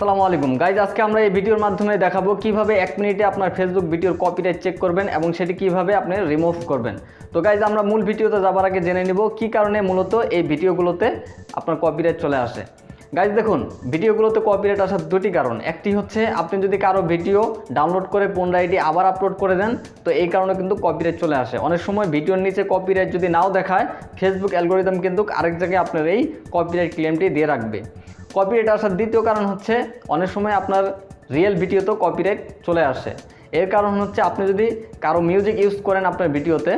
আসসালামু আলাইকুম। গাইজ আজকে আমরা এই ভিডিওর মাধ্যমে দেখাবো কীভাবে এক মিনিটে আপনার ফেসবুক ভিডিওর কপিরাইট চেক করবেন এবং সেটি কীভাবে আপনি রিমুভ করবেন। তো গাইজ আমরা মূল ভিডিওতে যাবার আগে জেনে নিব কি কারণে মূলত এই ভিডিওগুলোতে আপনার কপিরাইট চলে আসে। গাইজ দেখুন, ভিডিওগুলোতে কপিরাইট আসার দুটি কারণ। একটি হচ্ছে, আপনি যদি কারও ভিডিও ডাউনলোড করে পুনরায় আবার আপলোড করে দেন, তো এই কারণে কিন্তু কপিরাইট চলে আসে। অনেক সময় ভিডিওর নিচে কপিরাইট যদি নাও দেখায় ফেসবুক অ্যালগোরিদম কিন্তু আরেক জায়গায় আপনার এই কপিরাইট ক্লেমটি দিয়ে রাখবে। কপিরাইট আসার দ্বিতীয় কারণ হচ্ছে, অনেক সময় আপনার রিয়েল ভিডিওতেও কপিরাইট চলে আসে। এর কারণ হচ্ছে, আপনি যদি কারও মিউজিক ইউজ করেন আপনার ভিডিওতে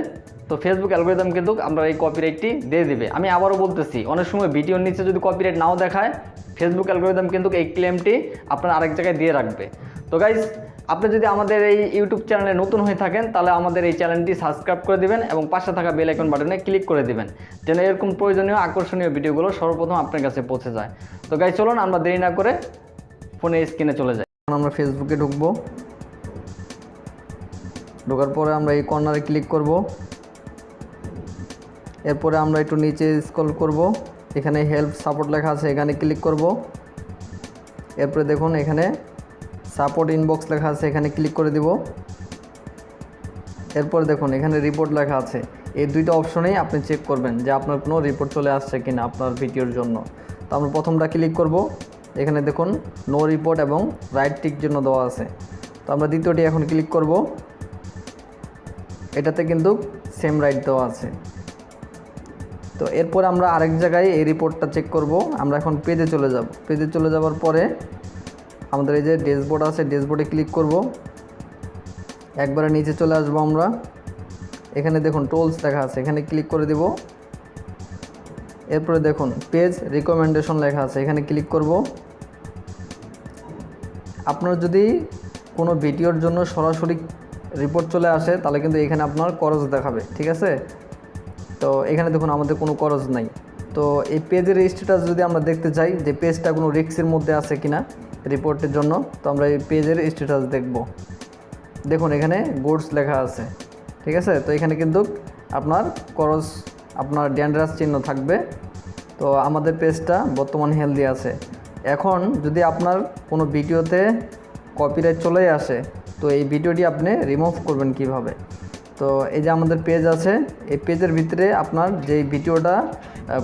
তো ফেসবুক অ্যালগোরিদম কিন্তু আমরা এই কপিরাইটটি দিয়ে দিবে। আমি আবারও বলতেছি, অনেক সময় ভিডিওর নিচে যদি কপিরাইট নাও দেখায় ফেসবুক অ্যালগোরিদম কিন্তু এই ক্লেমটি আপনার আরেক জায়গায় দিয়ে রাখবে। তো গাইজ আপনি যদি আমাদের এই ইউটিউব চ্যানেলে নতুন হয়ে থাকেন, তাহলে আমাদের এই চ্যানেলটি সাবস্ক্রাইব করে দিবেন এবং পাশে থাকা বেল আইকন বাটনে ক্লিক করে দিবেন, যেন এরকম প্রয়োজনীয়, আকর্ষণীয় ভিডিওগুলো সর্বপ্রথম আপনার কাছে পৌঁছে যায়। তো গাইজ চলুন আমরা দেরি না করে ফোনে স্ক্রিনে চলে যাই। আমরা ফেসবুকে ঢুকবো। ঢোকার পরে আমরা এই কর্নারে ক্লিক করব। এরপরে আমরা একটু নিচে স্ক্রল করব। এখানে হেল্প সাপোর্ট লেখা আছে, এখানে ক্লিক করব। এরপরে দেখুন, এখানে সাপোর্ট ইনবক্স লেখা আছে, এখানে ক্লিক করে দিব। এরপর দেখুন, এখানে রিপোর্ট লেখা আছে। এই দুইটা অপশনেই আপনি চেক করবেন যে আপনার কোনো রিপোর্ট চলে আসছে কিনা আপনার ভিডিওর জন্য। তো আমরা প্রথমটা ক্লিক করব। এখানে দেখুন নো রিপোর্ট এবং রাইট টিক জন্য দেওয়া আছে। তো আমরা দ্বিতীয়টি এখন ক্লিক করব। এটাতে কিন্তু সেম রাইট দেওয়া আছে। তো এরপর আমরা আরেক জায়গায় এই রিপোর্টটা চেক করব। আমরা এখন পেজে চলে যাব। পেজে চলে যাওয়ার পরে আমাদের এই যে ড্যাশবোর্ড আছে ড্যাশবোর্ডে ক্লিক করব। একবারে নিচে চলে আসব আমরা। এখানে দেখুন টোলস লেখা আছে, এখানে ক্লিক করে দিব। এরপরে দেখুন পেজ রিকমেন্ডেশন লেখা আছে, এখানে ক্লিক করব। আপনার যদি কোনো ভিডিওর জন্য সরাসরি রিপোর্ট চলে আসে, তাহলে কিন্তু এখানে আপনার খরচ দেখাবে, ঠিক আছে? তো এখানে দেখুন আমাদের কোনো করজ নাই। তো এই পেজের স্ট্যাটাস যদি আমরা দেখতে চাই যে পেজটা কোনো রিক্সের মধ্যে আছে কি না রিপোর্টের জন্য, তো আমরা এই পেজের স্ট্যাটাস দেখব। দেখুন এখানে গুডস লেখা আছে, ঠিক আছে? তো এখানে কিন্তু আপনার করজ আপনার ড্যান্ড্রাস চিহ্ন থাকবে। তো আমাদের পেজটা বর্তমান হেলদি আছে। এখন যদি আপনার কোনো ভিডিওতে কপিরাইট চলেই আসে, তো এই ভিডিওটি আপনি রিমুভ করবেন কীভাবে? তো এই যে আমাদের পেজ আছে, এই পেজের ভিতরে আপনার যেই ভিডিওটা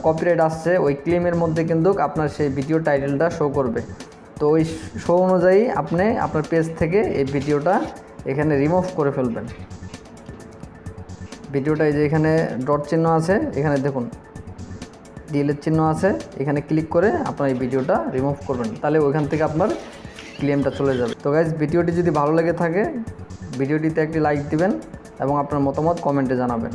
কপিরাইট আসছে, ওই ক্লেমের মধ্যে কিন্তু আপনার সেই ভিডিও টাইটেলটা শো করবে। তো ওই শো অনুযায়ী আপনি আপনার পেজ থেকে এই ভিডিওটা এখানে রিমুভ করে ফেলবেন। ভিডিওটা এই যে এখানে ডট চিহ্ন আছে, এখানে দেখুন। ডিএলের চিহ্ন আছে, এখানে ক্লিক করে আপনার এই ভিডিওটা রিমুভ করবেন। তাহলে ওইখান থেকে আপনার ক্লেমটা চলে যাবে। তো গাইজ ভিডিওটি যদি ভালো লেগে থাকে, ভিডিওটিতে একটি লাইক দিবেন। এবং আপনার মতামত কমেন্টে জানাবেন।